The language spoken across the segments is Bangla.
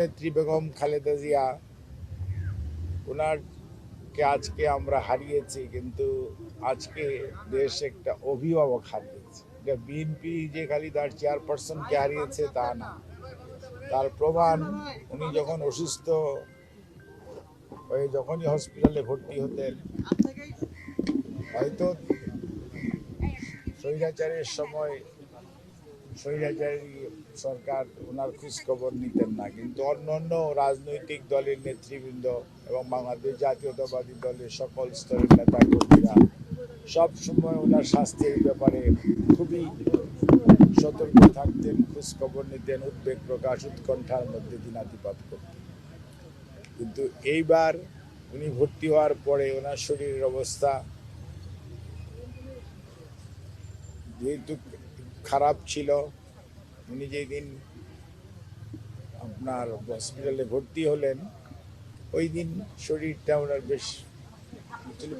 নেত্রী বেগম খালেদা জিয়া ওনারকে আজকে আমরা হারিয়েছি, কিন্তু আজকে দেশ একটা অভিভাবক হারিয়েছে। এটা বিএনপি যে খালি তার চেয়ারপারসনকে হারিয়েছে তা না। তার প্রমাণ, উনি যখন অসুস্থ হয়ে যখনই হসপিটালে ভর্তি হতেন, হয়তো স্বৈরাচারের সময় স্বৈরাচারী সরকার, ওনার খোঁজ খবর নিতেন না। কিন্তু অন্য অন্য রাজনৈতিক দলের নেতৃবৃন্দ এবং বাংলাদেশ জাতীয়তাবাদী দলের সকল স্তরের নেতা কর্মীরা সব সময় ওনার স্বাস্থ্যের ব্যাপারে খুবই সতর্ক থাকতেন খোঁজ খবর নিতেন, উদ্বেগ প্রকাশ, উৎকণ্ঠার মধ্যে দিনাতিপাত করতেন। কিন্তু এইবার উনি ভর্তি হওয়ার পরে ওনার শরীরের অবস্থা যেহেতু খারাপ ছিল। উনি যেদিন আপনার হসপিটালে ভর্তি হলেন, ওই দিন শরীরটা ওনার বেশ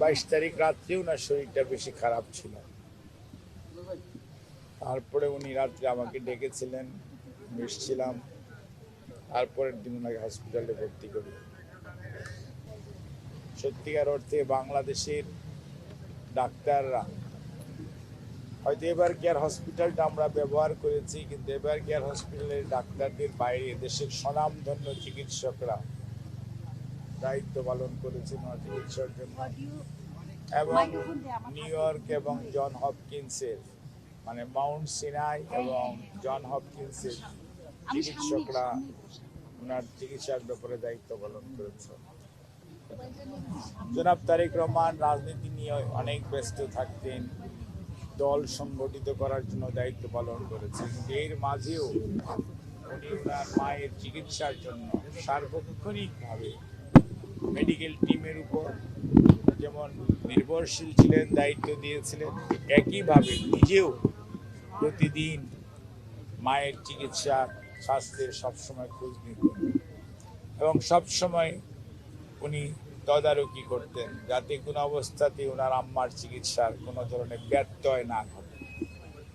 বাইশ তারিখ রাত্রে ওনার শরীরটা বেশি খারাপ ছিল। তারপরে উনি রাত্রে আমাকে ডেকেছিলেন এসেছিলাম। তারপরের দিন ওনাকে হসপিটালে ভর্তি করি। সত্যিকার অর্থে বাংলাদেশের ডাক্তাররা হয়তো এবার কেয়ার হসপিটালটা আমরা ব্যবহার করেছি কিন্তু এবার কেয়ার হসপিটালের ডাক্তারদের বাইরে দেশের স্বনামধন্য চিকিৎসকরা দায়িত্ব পালন করেছেন চিকিৎসার জন্য এবং নিউ ইয়র্ক এবং জন হপকিন্সের মানে মাউন্ট সিনাই এবং জন হপকিন্সের চিকিৎসকরা ওনার চিকিৎসার ব্যাপারে দায়িত্ব পালন করেছে জনাব তারেক রহমান রাজনীতি নিয়ে অনেক ব্যস্ত থাকতেন দল সংগঠিত করার জন্য দায়িত্ব পালন করেছেন এর মাঝেও উনি ওনার মায়ের চিকিৎসার জন্য সার্বক্ষণিকভাবে মেডিকেল টিমের উপর যেমন নির্ভরশীল ছিলেন, দায়িত্ব দিয়েছিলেন, একইভাবে নিজেও প্রতিদিন মায়ের চিকিৎসা স্বাস্থ্যের সবসময় খোঁজ নিতেন। এবং সবসময় উনি তদারকি করতেন যাতে কোনো অবস্থাতে ওনার আম্মার চিকিৎসার কোনো ধরনের ব্যত্যয় না ঘটে।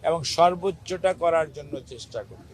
এবং সর্বোচ্চটা করার জন্য চেষ্টা করতেন